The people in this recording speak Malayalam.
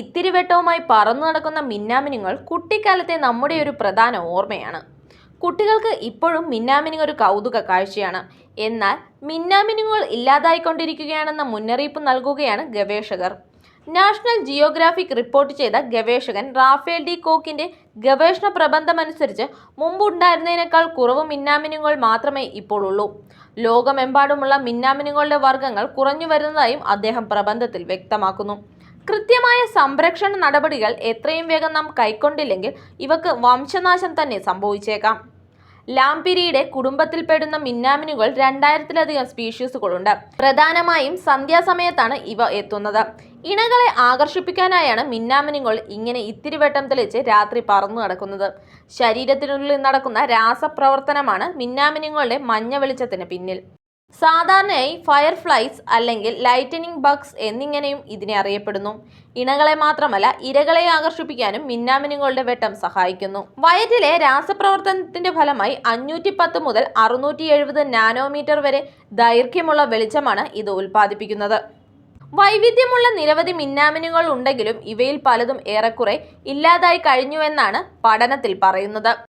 ഇത്തിരി വെട്ടവുമായി പറന്നു നടക്കുന്ന മിന്നാമിനുങ്ങൾ കുട്ടിക്കാലത്തെ നമ്മുടെ ഒരു പ്രധാന ഓർമ്മയാണ്. കുട്ടികൾക്ക് ഇപ്പോഴും മിന്നാമിനുങ്ങൾ ഒരു കൗതുക കാഴ്ചയാണ്. എന്നാൽ മിന്നാമിനുങ്ങൾ ഇല്ലാതായിക്കൊണ്ടിരിക്കുകയാണെന്ന മുന്നറിയിപ്പ് നൽകുകയാണ് ഗവേഷകർ. നാഷണൽ ജിയോഗ്രാഫിക് റിപ്പോർട്ട് ചെയ്ത ഗവേഷകൻ റാഫേൽ ഡി കോക്കിന്റെ ഗവേഷണ പ്രബന്ധമനുസരിച്ച് മുമ്പുണ്ടായിരുന്നതിനേക്കാൾ കുറവ് മിന്നാമിനുങ്ങൾ മാത്രമേ ഇപ്പോൾ ഉള്ളൂ ലോകമെമ്പാടുമുള്ള മിന്നാമിനുങ്ങളുടെ വർഗങ്ങൾ കുറഞ്ഞു വരുന്നതായും അദ്ദേഹം പ്രബന്ധത്തിൽ വ്യക്തമാക്കുന്നു. കൃത്യമായ സംരക്ഷണ നടപടികൾ എത്രയും വേഗം നാം കൈക്കൊണ്ടില്ലെങ്കിൽ ഇവക്ക് വംശനാശം തന്നെ സംഭവിച്ചേക്കാം. ലാംപിരിയുടെ കുടുംബത്തിൽപ്പെടുന്ന മിന്നാമിനുകൾ രണ്ടായിരത്തിലധികം സ്പീഷീസുകളുണ്ട്. പ്രധാനമായും സന്ധ്യാസമയത്താണ് ഇവ എത്തുന്നത്. ഇണകളെ ആകർഷിപ്പിക്കാനായാണ് മിന്നാമിനുകൾ ഇങ്ങനെ ഇത്തിരിവട്ടം തെളിച്ച് രാത്രി പറന്നു നടക്കുന്നത്. ശരീരത്തിനുള്ളിൽ നടക്കുന്ന രാസപ്രവർത്തനമാണ് മിന്നാമിനുകളുടെ മഞ്ഞ വെളിച്ചത്തിന് പിന്നിൽ. സാധാരണയായി ഫയർഫ്ലൈസ് അല്ലെങ്കിൽ ലൈറ്റനിങ് ബഗ്സ് എന്നിങ്ങനെയും ഇതിനെ അറിയപ്പെടുന്നു. ഇണകളെ മാത്രമല്ല ഇരകളെ ആകർഷിപ്പിക്കാനും മിന്നാമിനുകളുടെ വെട്ടം സഹായിക്കുന്നു. വയറ്റിലെ രാസപ്രവർത്തനത്തിന്റെ ഫലമായി അഞ്ഞൂറ്റി പത്ത് മുതൽ അറുന്നൂറ്റി എഴുപത് നാനോമീറ്റർ വരെ ദൈർഘ്യമുള്ള വെളിച്ചമാണ് ഇത് ഉൽപ്പാദിപ്പിക്കുന്നത്. വൈവിധ്യമുള്ള നിരവധി മിന്നാമിനുകൾ ഉണ്ടെങ്കിലും ഇവയിൽ പലതും ഏറെക്കുറെ ഇല്ലാതായി കഴിഞ്ഞുവെന്നാണ് പഠനത്തിൽ പറയുന്നത്.